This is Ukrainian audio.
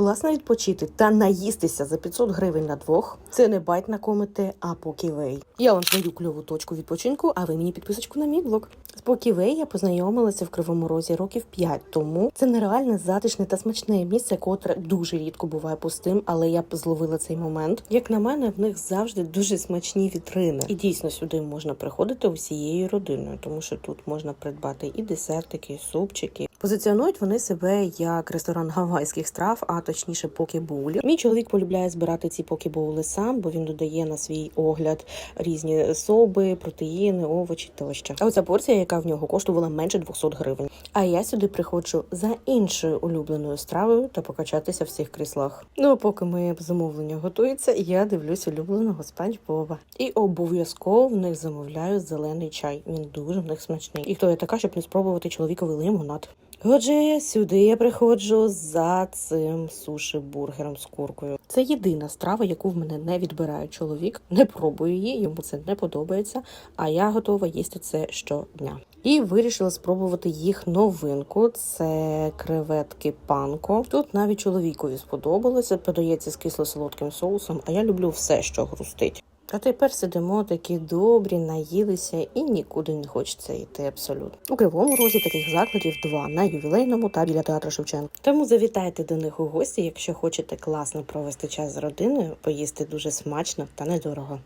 Класно відпочити та наїстися за 500 гривень на двох. Це не байт на комете, а покілей. Я вам знайду кльову точку відпочинку, а ви мені підписочку на мій блог. З поківей я познайомилася в Кривому Розі років 5 тому. Це нереальне затишне та смачне місце, котре дуже рідко буває пустим, але я б зловила цей момент. Як на мене, в них завжди дуже смачні вітрини. І дійсно сюди можна приходити усією родиною, тому що тут можна придбати і десертики, і супчики. Позиціонують вони себе як ресторан гавайських страв, а точніше покебоулів. Мій чоловік полюбляє збирати ці покебоули сам, бо він додає на свій огляд різні соби, протеїни, овочі тощо. А оця порція, яка в нього коштувала менше 200 гривень. А я сюди приходжу за іншою улюбленою стравою та покачатися в цих кріслах. Ну а поки моє замовлення готується, я дивлюсь улюбленого спанч Боба. І обов'язково в них замовляю зелений чай. Він дуже в них смачний. І хто я така, щоб не спробувати чоловіковий лимонад. Отже, сюди я приходжу за цим суші-бургером з куркою. Це єдина страва, яку в мене не відбирає чоловік. Не пробую її, йому це не подобається. А я готова їсти це щодня. І вирішила спробувати їх новинку. Це креветки панко. Тут навіть чоловікові сподобалося. Подається з кисло-солодким соусом. А я люблю все, що хрустить. А тепер сидимо такі добрі, наїлися і нікуди не хочеться йти абсолютно. У кривому розі таких закладів два на ювілейному та біля театру Шевченка. Тому завітайте до них у гості, якщо хочете класно провести час з родиною, поїсти дуже смачно та недорого.